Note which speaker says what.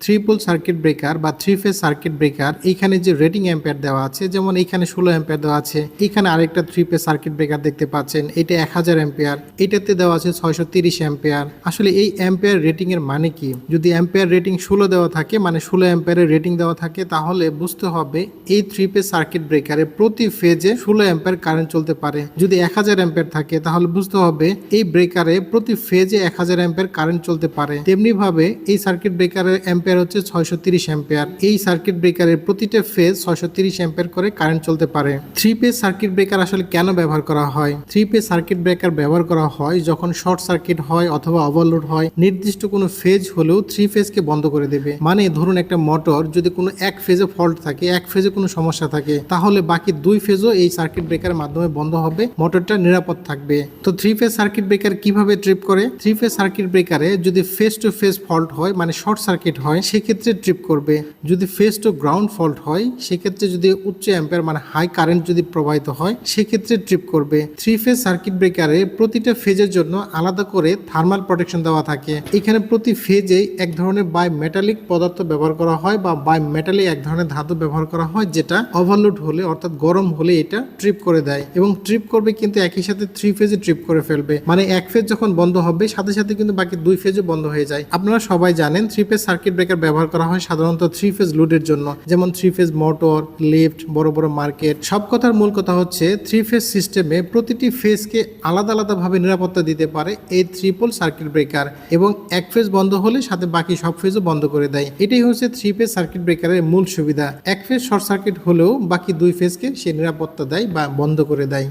Speaker 1: Triple circuit breaker বা three phase circuit breaker এইখানে যে রেটিং অ্যাম্পেয়ার দেওয়া আছে, যেমন এইখানে ষোলো অ্যাম্পেয়ার দেওয়া আছে এখানে আরেকটা থ্রি ফেজ সার্কিট ব্রেকার দেখতে পাচ্ছেন, এটা এক হাজার অ্যাম্পেয়ার এটাতে দেওয়া আছে ছয়শো তিরিশ অ্যাম্পেয়ার আসলে এই অ্যাম্পেয়ার রেটিং এর মানে কি? যদি অ্যাম্পেয়ার রেটিং ষোলো দেওয়া থাকে মানে ষোলো অ্যাম্পেয়ারের রেটিং দেওয়া থাকে, তাহলে বুঝতে হবে এই থ্রি ফেজ সার্কিট ব্রেকারে প্রতি ফেজে ষোলো অ্যাম্পেয়ার কারেন্ট চলতে পারে। যদি এক হাজার অ্যাম্পেয়ার থাকে, তাহলে বুঝতে হবে এই ব্রেকারে প্রতি ফেজে এক হাজার অ্যাম্পেয়ার কারেন্ট চলতে পারে। তেমনি ভাবে এই সার্কিট ব্রেকারের অ্যাম্পেয়ার হচ্ছে ছয়শো তিরিশ অ্যাম্পেয়ার এই সার্কিট ব্রেকারের প্রতিটা ফেজ ছয়শো তিরিশ অ্যাম্পেয়ার করে কারেন্ট চলতে পারে। থ্রি পেজ সার্কিট ব্রেকার আসলে কেন ব্যবহার করা হয়? থ্রি পেজ সার্কিট ব্রেকার ব্যবহার করা হয় যখন শর্ট সার্কিট হয় অথবা ওভারলোড হয়, নির্দিষ্ট কোনো ফেজ হলেও থ্রি ফেজকে বন্ধ করে দেবে। মানে ধরুন একটা মোটর যদি কোনো এক ফেজে ফল্ট থাকে, এক ফেজে কোনো সমস্যা থাকে, তাহলে বাকি দুই ফেজও এই সার্কিট ব্রেকারের মাধ্যমে বন্ধ হবে মোটরটা নিরাপদ থাকবে। তো থ্রি ফেজ সার্কিট ব্রেকার কীভাবে ট্রিপ করে? থ্রি ফেজ সার্কিট ব্রেকারে যদি ফেস টু ফেস ফল্ট হয় মানে শর্ট সার্কিট হয় সেক্ষেত্রে ট্রিপ করবে। যদি ফেস টু গ্রাউন্ড ফল্ট হয়, সেক্ষেত্রে যদি উচ্চ অ্যাম্পেয়ার মানে হাই কারেন্ট যদি প্রবাহিত হয়, সেক্ষেত্রে ট্রিপ করবে। থ্রি ফেজ সার্কিট ব্রেকারে প্রতিটা ফেজের জন্য আলাদা করে থার্মাল প্রোটেকশন দেওয়া থাকে। এখানে প্রতি ফেজে এক ধরনের বাই মেটালিক পদার্থ ব্যবহার করা হয় বা বাই মেটালিক এক ধরনের ধাতু ব্যবহার করা হয়, যেটা ওভারলোড হলে অর্থাৎ গরম হলে এটা ট্রিপ করে দেয়। এবং ট্রিপ করবে কিন্তু একই সাথে থ্রি ফেজে ট্রিপ করে ফেলবে। মানে এক ফেজ যখন বন্ধ হবে, সাথে সাথে কিন্তু বাকি দুই ফেজও বন্ধ হয়ে যায়। আপনারা সবাই জানেন থ্রি ফেজ সার্কিট ব্রেকার ব্যবহার করা হয় সাধারণত থ্রি ফেজ লোডের জন্য, যেমন থ্রি ফেজ মোটর লিফট বড় বড় মার্কেট সব কথার মূল কথা হচ্ছে থ্রি ফেজ সিস্টেমে প্রতিটি ফেজকে আলাদা আলাদাভাবে নিরাপত্তা দিতে পারে এই ট্রিপল সার্কিট ব্রেকার এবং এক ফেজ বন্ধ হলে সাথে বাকি সব ফেজও বন্ধ করে দেয়। এটাই হচ্ছে থ্রি ফেজ সার্কিট ব্রেকারের মূল সুবিধা। এক ফেজ শর্ট সার্কিট হলেও বাকি দুই ফেজকে সে নিরাপত্তা দেয় বা বন্ধ করে দেয়।